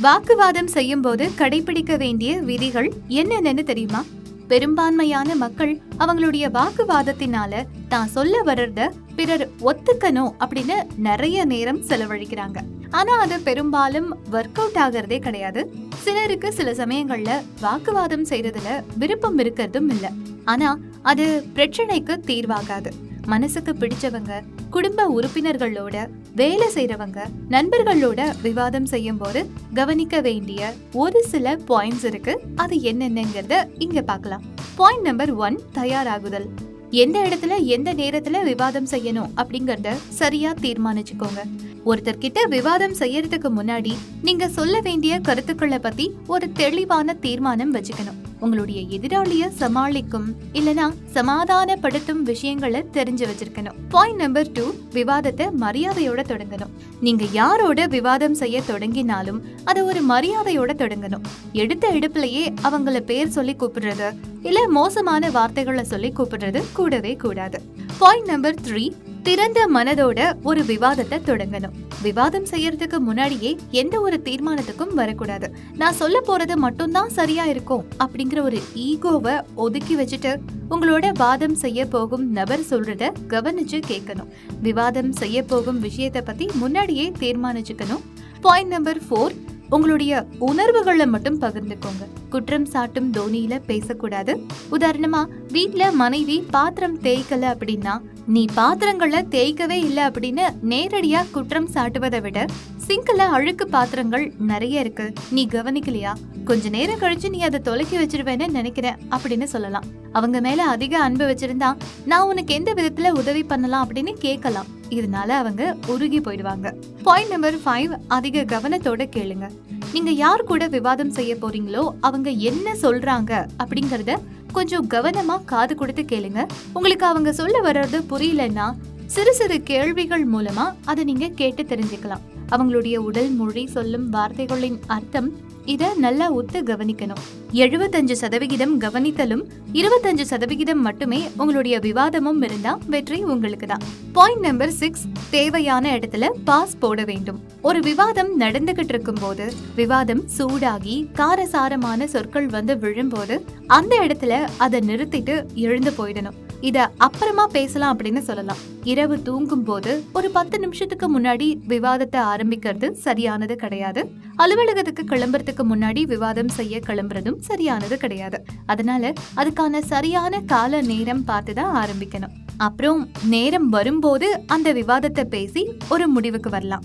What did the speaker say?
வாக்குவாதம் செய்யும் போது கடைபிடிக்க வேண்டிய விதிகள் என்னென்னு தெரியுமா? பெரும்பான்மையான மக்கள் அவங்களுடைய வாக்குவாதத்தினால தான் சொல்ல வர்றத பிறர் ஒத்துக்கணும் அப்படின்னு நிறைய நேரம் செலவழிக்கிறாங்க. ஆனா அது பெரும்பாலும் ஒர்க் அவுட் ஆகிறதே கிடையாது. சிலருக்கு சில சமயங்கள்ல வாக்குவாதம் செய்யறதுல விருப்பம் இருக்கிறதும் இல்ல. ஆனா அது பிரச்சனைக்கு தீர்வாகாது. மனசுக்கு பிடிச்சவங்க குடும்ப உறுப்பினர்களோட வேலை செய்யறவங்க நண்பர்களோட விவாதம் செய்யும் போது கவனிக்க வேண்டிய ஒரு சில பாயிண்ட்ஸ் இருக்கு. அது என்னென்னங்கிறத இங்க பார்க்கலாம். பாயிண்ட் நம்பர் ஒன் தயாராகுதல். எந்த இடத்துல எந்த நேரத்துல விவாதம் செய்யணும் அப்படிங்கறத சரியா தீர்மானிச்சுக்கோங்க. ஒருத்தர்கிட்ட விவாதம் செய்யறதுக்கு முன்னாடி நீங்க சொல்ல வேண்டிய கருத்துக்களை பத்தி ஒரு தெளிவான தீர்மானம் வச்சுக்கணும். உங்களுடைய எதிராளிய சமாளிக்கும் இல்லனா சமாதானப்படுத்தும் விஷயங்களை தெரிஞ்சு வச்சிருக்கணும். பாயிண்ட் நம்பர் டூ விவாதத்தை மரியாதையோட தொடங்கணும். நீங்க யாரோட விவாதம் செய்ய தொடங்கினாலும் அதை ஒரு மரியாதையோட தொடங்கணும். எடுத்த எடுப்புலயே அவங்கள பேர் சொல்லி கூப்பிடுறது இல்ல மோசமான வார்த்தைகளை சொல்லி கூப்பிடுறது கூடவே கூடாது. பாயிண்ட் நம்பர் த்ரீ திறந்த மனதோட ஒரு விவாதத்தை தொடங்கணும். விவாதம் செய்யறதுக்கு முன்னாடியே எந்த ஒரு தீர்மானத்துக்கும் வரக்கூடாது. நான் சொல்ல போறது மட்டும்தான் சரியா இருக்கும் அப்படிங்கிற ஒரு ஈகோவை ஒதுக்கி வச்சுட்டு உங்களோட வாதம் செய்ய போகும் நபர் சொல்றத கவனிச்சு கேட்கணும். விவாதம் செய்ய போகும் விஷயத்தை பத்தி முன்னாடியே தீர்மானிச்சுக்கணும். பாயிண்ட் நம்பர் ஃபோர் உங்களுடைய உணர்வுகளை மட்டும் பகிர்ந்துக்கோங்க. குற்றம் சாட்டும் தோனியில பேசக்கூடாது. உதாரணமா வீட்டுல மனைவி பாத்திரம் தேய்க்கல அப்படின்னா நீ பாத்திரங்களை தேய்க்கவே இல்லை அப்படின்னு நேரடியா குற்றம் சாட்டுவதை விட சிங்கில் அழுக்கு பாத்திரங்கள் நிறைய இருக்கு. நீ கவனிக்கலையா? கொஞ்ச நேரம் கழிச்சு நீ அதை தொலைக்கி வச்சிருவேன்னு நினைக்கிறேன் அப்படின்னு சொல்லலாம். அவங்க மேல அதிக அன்பு வச்சிருந்தா நான் உனக்கு எந்த விதத்துல உதவி பண்ணலாம்? அப்படின்னு கேட்கலாம். இதனால அவங்க உருகி போயிடுவாங்க. பாயிண்ட் நம்பர் ஃபைவ் அதிக கவனத்தோட கேளுங்க. நீங்க யார் கூட விவாதம் செய்ய போறீங்களோ அவங்க என்ன சொல்றாங்க அப்படிங்கறத கொஞ்சம் கவனமா காது கொடுத்து கேளுங்க. உங்களுக்கு அவங்க சொல்ல வர்றது புரியலன்னா சிறு சிறு கேள்விகள் மூலமா அதை நீங்க கேட்டு தெரிஞ்சுக்கலாம். அவங்களுடைய உடல் மொழி சொல்லும் வார்த்தைகளின் அர்த்தம் இதை நல்லா ஒத்து கவனிக்கணும். எழுபத்தஞ்சு சதவிகிதம் கவனித்தலும் இருபத்தஞ்சு சதவிகிதம் மட்டுமே உங்களுடைய விவாதமும் இருந்தா வெற்றி உங்களுக்கு தான். பாயிண்ட் நம்பர் சிக்ஸ் தேவையான இடத்துல பாஸ் போட வேண்டும். ஒரு விவாதம் நடந்துகிட்டு இருக்கும் போது விவாதம் சூடாகி காரசாரமான சொற்கள் வந்து விழும்போது அந்த இடத்துல அதை நிறுத்திட்டு எழுந்து போயிடணும். இத அப்புறமா பேசலாம் அப்படின்னு சொல்லலாம். இரவு தூங்கும் போது ஒரு பத்து நிமிஷத்துக்கு முன்னாடி விவாதத்தை ஆரம்பிக்கிறது சரியானது கிடையாது. அலுவலகத்துக்கு கிளம்புறதுக்கு முன்னாடி விவாதம் செய்ய கிளம்புறதும் சரியானது கிடையாது. அதனால அதுக்கான சரியான கால நேரம் பார்த்து தான் ஆரம்பிக்கணும். அப்புறம் நேரம் வரும்போது அந்த விவாதத்தை பேசி ஒரு முடிவுக்கு வரலாம்.